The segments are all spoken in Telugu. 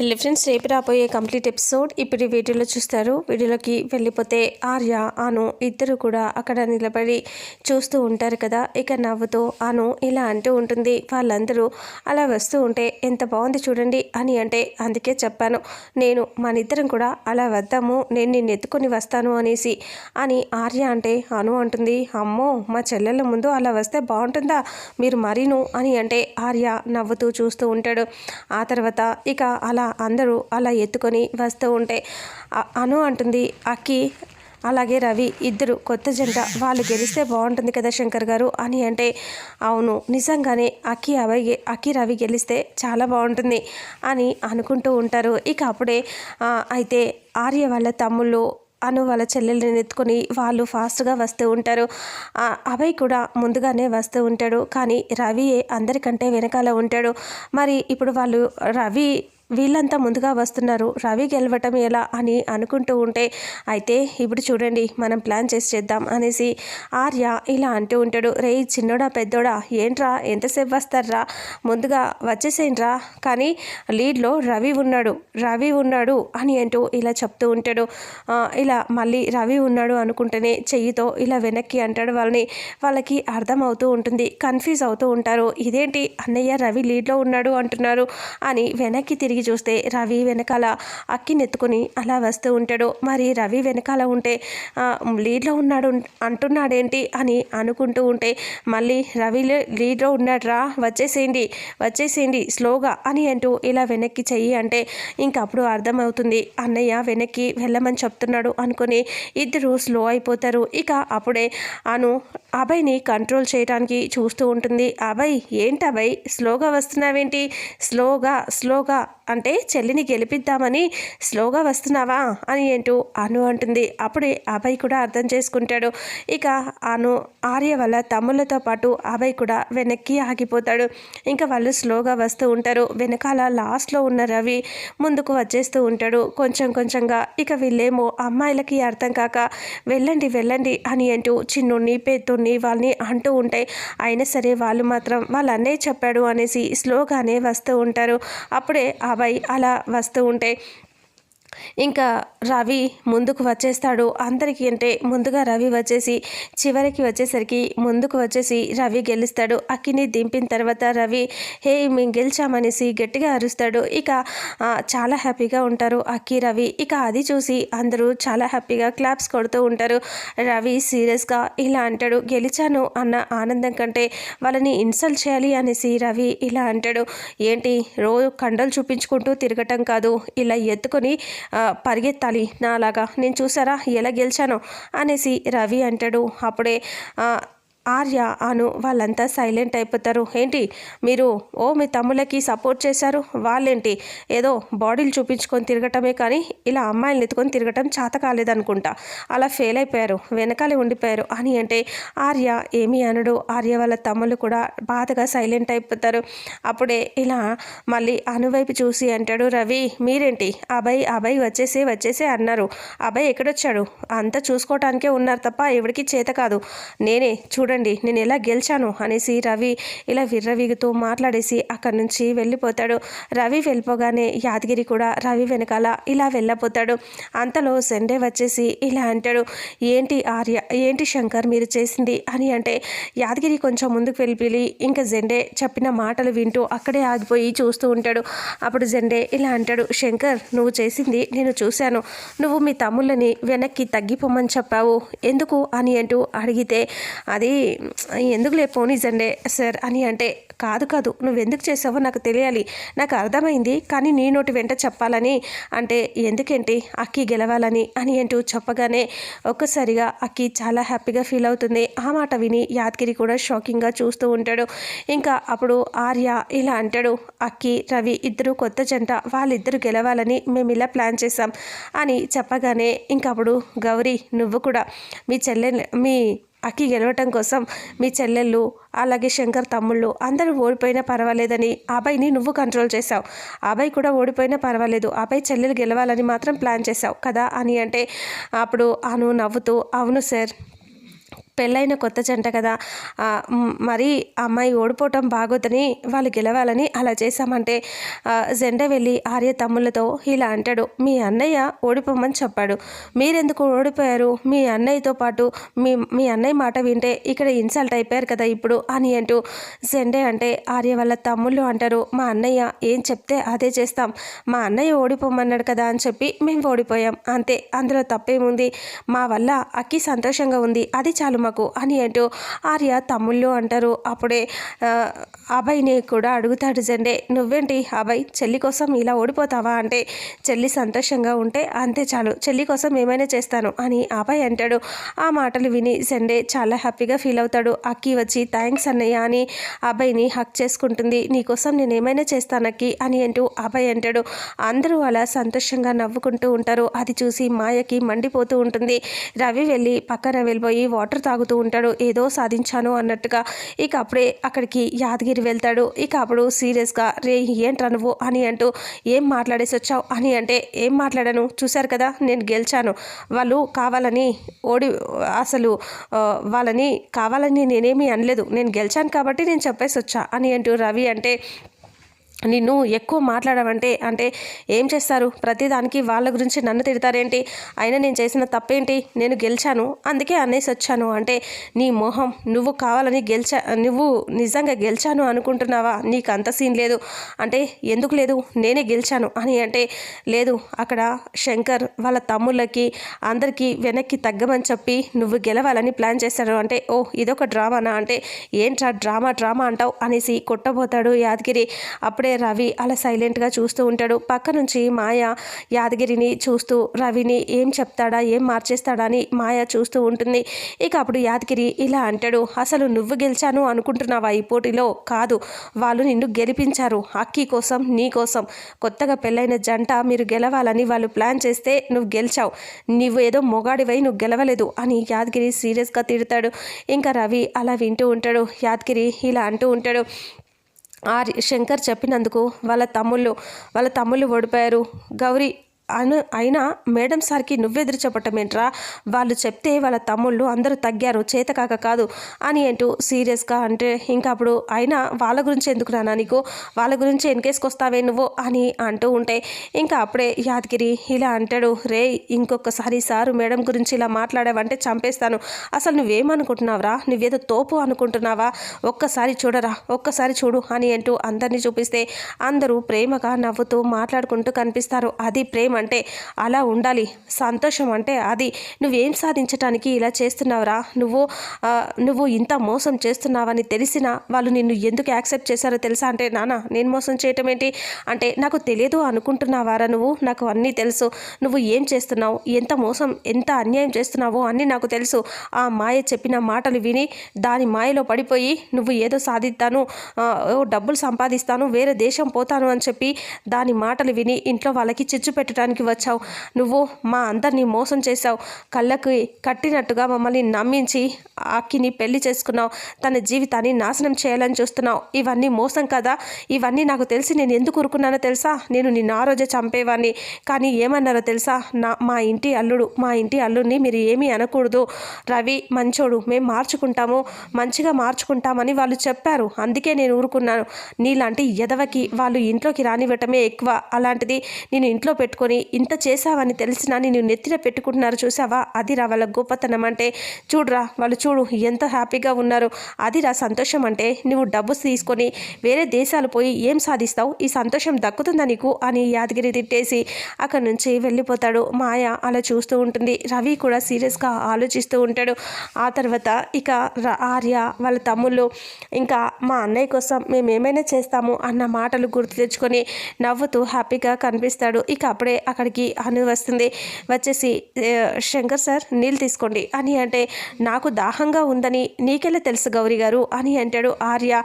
హెల్లి ఫ్రెండ్స్ రేపు రాబోయే కంప్లీట్ ఎపిసోడ్ ఇప్పుడు వీడియోలో చూస్తారు. వీడియోలోకి వెళ్ళిపోతే ఆర్య అను ఇద్దరు కూడా అక్కడ నిలబడి చూస్తూ ఉంటారు కదా. ఇక నవ్వుతూ అను ఇలా అంటూ ఉంటుంది. వాళ్ళందరూ అలా వస్తూ ఉంటే ఎంత బాగుంది చూడండి అని అంటే అందుకే చెప్పాను. నేను మన ఇద్దరం కూడా అలా వద్దాము. నేను నిన్ను ఎత్తుకొని వస్తాను అనేసి అని ఆర్య అంటే అను అంటుంది. అమ్మో మా చెల్లెళ్ళ ముందు అలా వస్తే బాగుంటుందా? మీరు మరీను అని అంటే ఆర్య నవ్వుతూ చూస్తూ ఉంటాడు. ఆ తర్వాత ఇక అలా అందరూ అలా ఎత్తుకొని వస్తూ ఉంటే అను అంటుంది అక్కి అలాగే రవి ఇద్దరు కొత్త జంట వాళ్ళు గెలిస్తే బాగుంటుంది కదా శంకర్ గారు అని అంటే అవును నిజంగానే అక్కి అవి అక్కి రవి గెలిస్తే చాలా బాగుంటుంది అని అనుకుంటూ ఉంటారు. ఇక అప్పుడే అయితే ఆర్య వాళ్ళ తమ్ముళ్ళు అను వాళ్ళ చెల్లెల్ని ఎత్తుకొని వాళ్ళు ఫాస్ట్గా వస్తూ ఉంటారు. అభయ్ కూడా ముందుగానే వస్తూ ఉంటాడు. కానీ రవి అందరికంటే వెనకాల ఉంటాడు. మరి ఇప్పుడు వాళ్ళు రవి వీళ్ళంతా ముందుగా వస్తున్నారు. రవి గెలవటం ఎలా అని అనుకుంటూ ఉంటే అయితే ఇప్పుడు చూడండి మనం ప్లాన్ చేసి చేద్దాం అనేసి ఆర్య ఇలా అంటూ ఉంటాడు. రే చిన్నోడా పెద్దోడా ఏంట్రా ఎంతసేపు వస్తారా? ముందుగా వచ్చేసేంట్రా కానీ లీడ్లో రవి ఉన్నాడు. రవి ఉన్నాడు అని అంటూ ఇలా చెప్తూ ఉంటాడు. ఇలా మళ్ళీ రవి ఉన్నాడు అనుకుంటేనే చెయ్యితో ఇలా వెనక్కి అంటాడు వాళ్ళని. వాళ్ళకి అర్థం అవుతూ ఉంటుంది కన్ఫ్యూజ్ అవుతూ ఉంటారు. ఇదేంటి అన్నయ్య రవి లీడ్లో ఉన్నాడు అంటున్నారు అని వెనక్కి తిరిగి చూస్తే రవి వెనకాల అక్కినెత్తుకుని అలా వస్తూ ఉంటాడు. మరి రవి వెనకాల ఉంటే లీడ్లో ఉన్నాడు అంటున్నాడేంటి అని అనుకుంటూ ఉంటే మళ్ళీ రవి లీడ్లో ఉన్నాడ్రా వచ్చేసేయండి వచ్చేసేయండి స్లోగా అని అంటూ ఇలా వెనక్కి చెయ్యి అంటే ఇంకప్పుడు అర్థమవుతుంది. అన్నయ్య వెనక్కి వెళ్ళమని చెప్తున్నాడు అనుకుని ఇద్దరు స్లో అయిపోతారు. ఇక అప్పుడే అను అభయ్ని కంట్రోల్ చేయడానికి చూస్తూ ఉంటుంది. అభయ్ ఏంటి అభయ్? స్లోగా వస్తున్నావేంటి? స్లోగా స్లోగా అంటే చెల్లిని గెలిపిద్దామని స్లోగా వస్తున్నావా అని ఏంటూ అను అంటుంది. అప్పుడే అభయ్ కూడా అర్థం చేసుకుంటాడు. ఇక అను ఆర్య వల్ల తమ్ముళ్ళతో పాటు అభయ్ కూడా వెనక్కి ఆగిపోతాడు. ఇంకా వాళ్ళు స్లోగా వస్తూ ఉంటారు. వెనకాల లాస్ట్లో ఉన్న రవి ముందుకు వచ్చేస్తూ ఉంటాడు. కొంచెం కొంచెంగా ఇక వీళ్ళేమో అమ్మాయిలకి అర్థం కాక వెళ్ళండి వెళ్ళండి అని అంటూ చిన్నుణ్ణి పెద్దుణ్ణి వాళ్ళని అంటూ ఉంటాయి. అయినా సరే వాళ్ళు మాత్రం వాళ్ళ అన్నయ్య చెప్పాడు అనేసి స్లోగానే వస్తూ ఉంటారు. అప్పుడే అబ్బాయి అలా వస్తూ ఉంటే ఇంకా రవి ముందుకు వచ్చేస్తాడు. అందరికీ అంటే ముందుగా రవి వచ్చేసి చివరికి వచ్చేసరికి ముందుకు వచ్చేసి రవి గెలుస్తాడు. అక్కిని దింపిన తర్వాత రవి హే మేము గెలిచామనేసి గట్టిగా అరుస్తాడు. ఇక చాలా హ్యాపీగా ఉంటారు అక్కి రవి. ఇక అది చూసి అందరూ చాలా హ్యాపీగా క్లాప్స్ కొడుతూ ఉంటారు. రవి సీరియస్గా ఇలా అంటాడు గెలిచాను అన్న ఆనందం కంటే వాళ్ళని ఇన్సల్ట్ చేయాలి అనేసి రవి ఇలా అంటాడు. ఏంటి రోజు కండలు చూపించుకుంటూ తిరగటం కాదు ఇలా ఎత్తుకొని పరిగెత్తాలి నాలాగా. నేను చూసారా ఎలా గెలిచానో అనేసి రవి అంటాడు. అప్పుడే ఆర్య అను వాళ్ళంతా సైలెంట్ అయిపోతారు. ఏంటి? మీరు ఓ మీ తమ్ముళ్ళకి సపోర్ట్ చేశారు? వాళ్ళేంటి? ఏదో బాడీలు చూపించుకొని తిరగటమే కానీ ఇలా అమ్మాయిలను ఎత్తుకొని తిరగటం చేత కాలేదనుకుంటా. అలా ఫెయిల్ అయిపోయారు. వెనకాలే ఉండిపోయారు అని అంటే ఆర్య ఏమీ అనడు. ఆర్య వాళ్ళ తమ్ముళ్ళు కూడా బాధగా సైలెంట్ అయిపోతారు. అప్పుడే ఇలా మళ్ళీ అనువైపు చూసి అంటాడు రవి మీరేంటి? అభయ్ అభయ్ వచ్చేసే వచ్చేసే అన్నారు. అభయ్ ఎక్కడొచ్చాడు? అంతా చూసుకోవటానికే ఉన్నారు తప్ప ఎవరికి చేత కాదు. నేనే చూడండి నేను ఎలా గెలిచాను అనేసి రవి ఇలా విర్రవీగుతూ మాట్లాడేసి అక్కడి నుంచి వెళ్ళిపోతాడు. రవి వెళ్ళిపోగానే యాదగిరి కూడా రవి వెనకాల ఇలా వెళ్ళపోతాడు అంతలో సెండే వచ్చేసి ఇలా అంటాడు ఏంటి ఆర్య ఏంటి శంకర్ మీరు చేసింది? అని అంటే యాదగిరి కొంచెం ముందుకు వెళ్ళిపోయి ఇంకా జెండే చెప్పిన మాటలు వింటూ అక్కడే ఆగిపోయి చూస్తూ ఉంటాడు. అప్పుడు జెండే ఇలా అంటాడు శంకర్ నువ్వు చేసింది నేను చూశాను. నువ్వు మీ తమ్ముళ్ళని వెనక్కి తగ్గిపోమని చెప్పావు. ఎందుకు? అని అంటూ అడిగితే అది ఎందుకులే పోనీ పోనీజండే సార్ అని అంటే కాదు కాదు నువ్వు ఎందుకు చేసావో నాకు తెలియాలి. నాకు అర్థమైంది కానీ నీ నోటి వెంట చెప్పాలని అంటే ఎందుకేంటి అక్కి గెలవాలని అని అంటూ చెప్పగానే ఒక్కసారిగా అక్కి చాలా హ్యాపీగా ఫీల్ అవుతుంది. ఆ మాట విని యాదగిరి కూడా షాకింగ్గా చూస్తూ ఉంటాడు. ఇంకా అప్పుడు ఆర్య ఇలా అంటాడు అక్కి రవి ఇద్దరు కొత్త జంట వాళ్ళిద్దరు గెలవాలని మేము ఇలా ప్లాన్ చేసాం అని చెప్పగానే ఇంకప్పుడు గౌరీ నువ్వు కూడా మీ చెల్లె మీ అక్కి గెలవటం కోసం మీ చెల్లెళ్ళు అలాగే శంకర్ తమ్ముళ్ళు అందరూ ఓడిపోయినా పర్వాలేదని అబ్బాయిని నువ్వు కంట్రోల్ చేశావు. అబ్బాయి కూడా ఓడిపోయినా పర్వాలేదు. అబ్బాయి చెల్లెలు గెలవాలని మాత్రం ప్లాన్ చేశావు కదా అని అంటే అప్పుడు అను నవ్వుతూ అవును సార్. పెళ్ళైన కొత్త జంట కదా. మరి అమ్మాయి ఓడిపోవటం బాగోదని వాళ్ళు గెలవాలని అలా చేశామంటే జెండ వెళ్ళి ఆర్య తమ్ముళ్ళతో ఇలా అంటాడు మీ అన్నయ్య ఓడిపోమని చెప్పాడు. మీరెందుకు ఓడిపోయారు? మీ అన్నయ్యతో పాటు మీ మీ అన్నయ్య మాట వింటే ఇక్కడ ఇన్సల్ట్ అయిపోయారు కదా ఇప్పుడు అని అంటూ జెండే అంటే ఆర్య వాళ్ళ తమ్ముళ్ళు అంటారు మా అన్నయ్య ఏం చెప్తే అదే చేస్తాం. మా అన్నయ్య ఓడిపోమన్నాడు కదా అని చెప్పి మేము ఓడిపోయాం. అంతే అందులో తప్పేముంది? మా వల్ల అక్కి సంతోషంగా ఉంది. అది చాలు అమ్మకు అని అంటూ ఆర్య తమ్ముళ్ళు అంటారు. అప్పుడే అభయ్ని కూడా అడుగుతాడు జెండే నువ్వేంటి అభయ్ చెల్లి కోసం ఇలా ఓడిపోతావా? అంటే చెల్లి సంతోషంగా ఉంటే అంతే చాలు చెల్లి కోసం ఏమైనా చేస్తాను అని అభయ్ అంటాడు. ఆ మాటలు విని జెండే చాలా హ్యాపీగా ఫీల్ అవుతాడు. అక్కి వచ్చి థ్యాంక్స్ అన్నయ్య అని అభయ్ని హక్ చేసుకుంటుంది. నీకోసం నేను ఏమైనా చేస్తాను అక్కి అని అంటూ అభయ్ అంటాడు. అందరూ అలా సంతోషంగా నవ్వుకుంటూ ఉంటారు. అది చూసి మాయకి మండిపోతూ ఉంటుంది. రవి వెళ్ళి పక్కన వెళ్ళిపోయి వాటర్ తాగుతూ ఉంటాడు ఏదో సాధించాను అన్నట్టుగా. ఇక అప్పుడే అక్కడికి యాదగిరి వెళ్తాడు. ఇక అప్పుడు సీరియస్గా రే ఏంట్రా నువ్వు? అని అంటూ ఏం మాట్లాడేసి వచ్చావు? అని అంటే ఏం మాట్లాడాను? చూశారు కదా నేను గెలిచాను. వాళ్ళు కావాలని ఓడి అసలు వాళ్ళని కావాలని నేనేమీ అనలేదు. నేను గెలిచాను కాబట్టి నేను చెప్పేసి వచ్చా అని అంటూ రవి అంటే నిన్ను ఎక్కువ మాట్లాడవంటే అంటే ఏం చేస్తారు? ప్రతిదానికి వాళ్ళ గురించి నన్ను తిడతారేంటి? అయినా నేను చేసిన తప్పేంటి? నేను గెలిచాను. అందుకే అనేసి వచ్చాను. అంటే నీ మొహం నువ్వు కావాలని గెలిచా నువ్వు నిజంగా గెలిచాను అనుకుంటున్నావా? నీకు అంత సీన్ లేదు. అంటే ఎందుకు లేదు? నేనే గెలిచాను అని అంటే లేదు. అక్కడ శంకర్ వాళ్ళ తమ్ముళ్ళకి అందరికీ వెనక్కి తగ్గమని చెప్పి నువ్వు గెలవాలని ప్లాన్ చేశాడు అంటే ఓ ఇదొక డ్రామానా? అంటే ఏంట్రా డ్రామా డ్రామా అంటావు? అనేసి కొట్టబోతాడు యాదగిరి. అప్పుడే అప్పుడే రవి అలా సైలెంట్గా చూస్తూ ఉంటాడు. పక్క నుంచి మాయ యాదగిరిని చూస్తూ రవిని ఏం చెప్తాడా ఏం మార్చేస్తాడా అని మాయ చూస్తూ ఉంటుంది. ఇక అప్పుడు యాదగిరి ఇలా అంటాడు అసలు నువ్వు గెలిచాను అనుకుంటున్నావా ఈ పోటీలో? కాదు వాళ్ళు నిన్ను గెలిపించారు. అక్కి కోసం నీ కోసం. కొత్తగా పెళ్ళైన జంట మీరు గెలవాలని వాళ్ళు ప్లాన్ చేస్తే నువ్వు గెలిచావు. నువ్వు ఏదో మొగాడివై నువ్వు గెలవలేదు అని యాదగిరి సీరియస్గా తిడతాడు. ఇంకా రవి అలా వింటూ ఉంటాడు. యాదగిరి ఇలా అంటూ ఉంటాడు ఆ శంకర్ చెప్పినందుకు వాళ్ళ తమ్ముళ్ళు వాళ్ళ తమ్ముళ్ళు ఓడిపోయారు. గౌరీ అను అయినా మేడం సార్కి నువ్వెదురు చెప్పటం ఏంట్రా? వాళ్ళు చెప్తే వాళ్ళ తమ్ముళ్ళు అందరూ తగ్గారు చేతకాక కాదు అని అంటూ సీరియస్గా అంటే ఇంకా అప్పుడు అయినా వాళ్ళ గురించి ఎందుకు రానా నీకు? వాళ్ళ గురించి ఎన్కేసుకొస్తావే నువ్వు? అని అంటూ ఉంటే ఇంకా అప్పుడే యాదగిరి ఇలా అంటాడు రే ఇంకొకసారి సారు మేడం గురించి ఇలా మాట్లాడావంటే చంపేస్తాను. అసలు నువ్వేమనుకుంటున్నావురా? నువ్వేదో తోపు అనుకుంటున్నావా? ఒక్కసారి చూడరా ఒక్కసారి చూడు అని అంటూ అందరినీ చూపిస్తే అందరూ ప్రేమగా నవ్వుతూ మాట్లాడుకుంటూ కనిపిస్తారు. అది ప్రేమ అంటే అలా ఉండాలి. సంతోషం అంటే అది. నువ్వేం సాధించటానికి ఇలా చేస్తున్నావురా? నువ్వు నువ్వు ఇంత మోసం చేస్తున్నావని తెలిసినా వాళ్ళు నిన్ను ఎందుకు యాక్సెప్ట్ చేశారో తెలుసా అంటే నాన్న నేను మోసం చేయటం ఏంటి? అంటే నాకు తెలియదు అనుకుంటున్నావారా నువ్వు? నాకు అన్నీ తెలుసు. నువ్వు ఏం చేస్తున్నావు? ఎంత మోసం ఎంత అన్యాయం చేస్తున్నావో అన్నీ నాకు తెలుసు. ఆ మాయ చెప్పిన మాటలు విని దాని మాయలో పడిపోయి నువ్వు ఏదో సాధిస్తాను డబ్బులు సంపాదిస్తాను వేరే దేశం పోతాను అని చెప్పి దాని మాటలు విని ఇంట్లో వాళ్ళకి చిచ్చు పెట్టడానికి చేయడానికి వచ్చావు. నువ్వు మా అందరినీ మోసం చేశావు. కళ్ళకి కట్టినట్టుగా మమ్మల్ని నమ్మించి అక్కిని పెళ్ళి చేసుకున్నావు. తన జీవితాన్ని నాశనం చేయాలని చూస్తున్నావు. ఇవన్నీ మోసం కదా? ఇవన్నీ నాకు తెలిసి నేను ఎందుకు ఊరుకున్నానో తెలుసా? నేను నిన్న ఆ రోజే చంపేవాడిని కానీ ఏమన్నారో తెలుసా? నా మా ఇంటి అల్లుడు మా ఇంటి అల్లుడిని మీరు ఏమీ అనకూడదు. రవి మంచోడు మేము మార్చుకుంటాము. మంచిగా మార్చుకుంటామని వాళ్ళు చెప్పారు. అందుకే నేను ఊరుకున్నాను. నీలాంటి ఎదవకి వాళ్ళు ఇంట్లోకి రానివ్వటమే ఎక్కువ. అలాంటిది నేను ఇంట్లో పెట్టుకొని ఇంత చేసావని తెలిసినా నేను నెత్తిన పెట్టుకుంటున్నారు చూసావా? అదిరా వాళ్ళ గొప్పతనం అంటే. చూడరా వాళ్ళు చూడు ఎంత హ్యాపీగా ఉన్నారు. అదిరా సంతోషం అంటే. నువ్వు డబ్బు తీసుకొని వేరే దేశాలు పోయి ఏం సాధిస్తావు? ఈ సంతోషం దక్కుతుందా నీకు? అని యాదగిరి తిట్టేసి అక్కడి నుంచి వెళ్ళిపోతాడు. మాయ అలా చూస్తూ ఉంటుంది. రవి కూడా సీరియస్గా ఆలోచిస్తూ ఉంటాడు. ఆ తర్వాత ఇక ఆర్య వాళ్ళ తమ్ముళ్ళు ఇంకా మా అన్నయ్య కోసం మేము ఏమైనా చేస్తాము అన్న మాటలు గుర్తు తెచ్చుకొని నవ్వుతూ హ్యాపీగా కనిపిస్తాడు. ఇక అప్పుడే అక్కడికి అను వస్తుంది. వచ్చేసి శంకర్ సార్ నీళ్ళు తీసుకోండి. అని అంటే నాకు దాహంగా ఉందని నీకెలా తెలుసు గౌరీ గారు? అని అంటాడు ఆర్య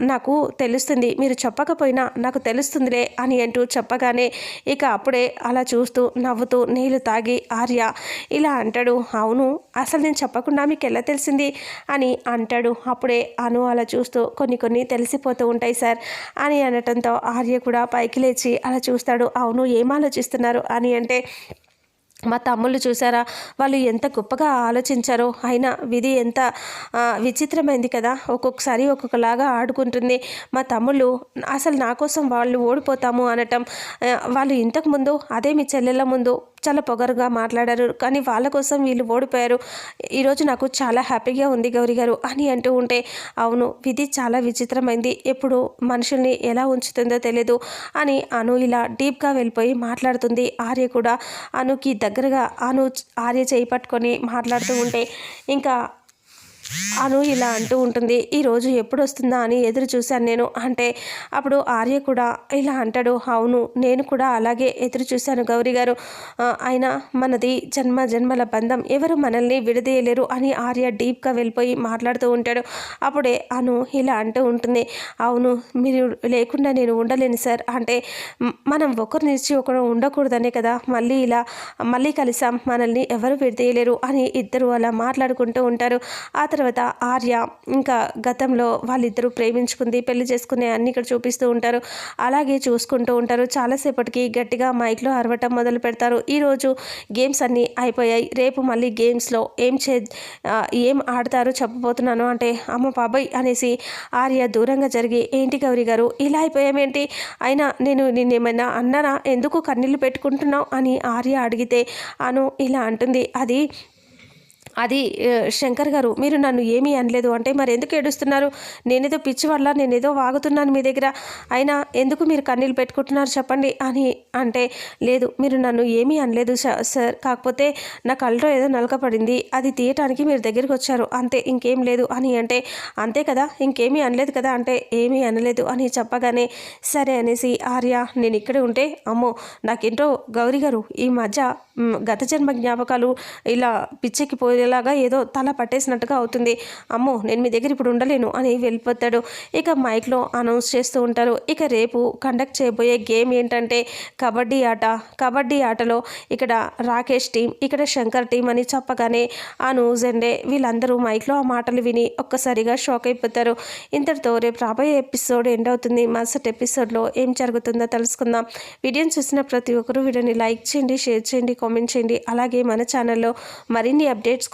నాకు తెలుస్తుంది. మీరు చెప్పకపోయినా నాకు తెలుస్తుందిలే అని అంటూ చెప్పగానే ఇక అప్పుడే అలా చూస్తూ నవ్వుతూ నీళ్ళు తాగి ఆర్య ఇలా అంటాడు. అవును అసలు నేను చెప్పకుండా మీకు ఎలా తెలిసింది? అని అంటాడు. అప్పుడే అను అలా చూస్తూ కొన్ని కొన్ని తెలిసిపోతూ ఉంటాయి సార్ అని అనటంతో ఆర్య కూడా పైకి లేచి అలా చూస్తాడు. అవును ఏం ఆలోచిస్తున్నారు. అని అంటే మా తమ్ముళ్ళు చూసారా? వాళ్ళు ఎంత గొప్పగా ఆలోచించారో అయినా విధి ఎంత విచిత్రమైంది కదా? ఒక్కొక్కసారి ఒక్కొక్కలాగా ఆడుకుంటుంది. మా తమ్ముళ్ళు అసలు నా కోసం వాళ్ళు ఓడిపోతాము అనటం వాళ్ళు ఇంతకుముందు అదే మీ చెల్లెళ్ళ ముందు చాలా పొగరుగా మాట్లాడారు. కానీ వాళ్ళ కోసం వీళ్ళు ఓడిపోయారు. ఈరోజు నాకు చాలా హ్యాపీగా ఉంది గౌరీ గారు అని అంటూ ఉంటే అవును విధి చాలా విచిత్రమైంది. ఎప్పుడు మనుషుల్ని ఎలా ఉంచుతుందో తెలియదు అని అను ఇలా డీప్గా వెళ్ళిపోయి మాట్లాడుతుంది. ఆర్య కూడా అనుకి దగ్గరగా అను ఆర్య చేయి పట్టుకొని మాట్లాడుతూ ఉంటే ఇంకా అను ఇలా అంటూ ఉంటుంది. ఈరోజు ఎప్పుడు వస్తుందా అని ఎదురు చూశాను నేను. అంటే అప్పుడు ఆర్య కూడా ఇలా అంటాడు. అవును నేను కూడా అలాగే ఎదురు చూశాను గౌరీ గారు. అయినా మనది జన్మ జన్మల బంధం. ఎవరు మనల్ని విడదీయలేరు అని ఆర్య డీప్గా వెళ్ళిపోయి మాట్లాడుతూ ఉంటాడు. అప్పుడే అను ఇలా అంటూ ఉంటుంది. అవును మీరు లేకుండా నేను ఉండలేను సార్. అంటే మనం ఒకరు నిలిచి ఒకరు ఉండకూడదనే కదా. మళ్ళీ ఇలా మళ్ళీ కలిసాం. మనల్ని ఎవరు విడదీయలేరు అని ఇద్దరు అలా మాట్లాడుకుంటూ ఉంటారు. ఆ తర్వాత ఆర్య ఇంకా గతంలో వాళ్ళిద్దరూ ప్రేమించుకుంది పెళ్ళి చేసుకునే అన్ని ఇక్కడ చూపిస్తూ ఉంటారు. అలాగే చూసుకుంటూ ఉంటారు. చాలాసేపటికి గట్టిగా మైక్లో అరవటం మొదలు పెడతారు. ఈరోజు గేమ్స్ అన్నీ అయిపోయాయి. రేపు మళ్ళీ గేమ్స్లో ఏం చే ఏం ఆడతారో చెప్పబోతున్నాను. అంటే అమ్మ బాబాయ్ అనేసి ఆర్య దూరంగా జరిగి ఏంటి గౌరీ గారు ఇలా అయిపోయామేంటి అయినా నేను నిన్నేమైనా అన్నానా? ఎందుకు కన్నీళ్ళు పెట్టుకుంటున్నావు? అని ఆర్య అడిగితే అను ఇలా అంటుంది. అది అది శంకర్ గారు మీరు నన్ను ఏమీ అనలేదు. అంటే మరి ఎందుకు ఏడుస్తున్నారు? నేనేదో పిచ్చి వల్ల నేనేదో వాగుతున్నాను మీ దగ్గర. అయినా ఎందుకు మీరు కన్నీళ్ళు పెట్టుకుంటున్నారు చెప్పండి అని అంటే లేదు మీరు నన్ను ఏమీ అనలేదు సార్. కాకపోతే నా కళ్ళలో ఏదో నలకపడింది అది తీయటానికి మీరు దగ్గరికి వచ్చారు. అంతే ఇంకేం లేదు అని అంటే అంతే కదా ఇంకేమీ అనలేదు కదా అంటే ఏమీ అనలేదు అని చెప్పగానే సరే అనేసి ఆర్య నేను ఇక్కడే ఉంటే అమ్మో నాకేంటో గౌరీ గారు ఈ మధ్య గత జన్మ జ్ఞాపకాలు ఇలా పిచ్చెక్కిపోయే ఉండేలాగా ఏదో తల పట్టేసినట్టుగా అవుతుంది. అమ్మో నేను మీ దగ్గర ఇప్పుడు ఉండలేను అని వెళ్ళిపోతాడు. ఇక మైక్లో అనౌన్స్ చేస్తూ ఉంటారు. ఇక రేపు కండక్ట్ చేయబోయే గేమ్ ఏంటంటే కబడ్డీ ఆట. కబడ్డీ ఆటలో ఇక్కడ రాకేష్ టీం ఇక్కడ శంకర్ టీం అని చెప్పగానే అను జెండే వీళ్ళందరూ మైక్లో ఆ మాటలు విని ఒక్కసారిగా షాక్ అయిపోతారు. ఇంతటితో రేపు రాబోయే ఎపిసోడ్ ఎండ్ అవుతుంది. మరుసటి ఎపిసోడ్లో ఏం జరుగుతుందో తెలుసుకుందాం. వీడియోని చూసిన ప్రతి ఒక్కరూ వీడియోని లైక్ చేయండి షేర్ చేయండి కామెంట్ చేయండి. అలాగే మన ఛానల్లో మరిన్ని అప్డేట్స్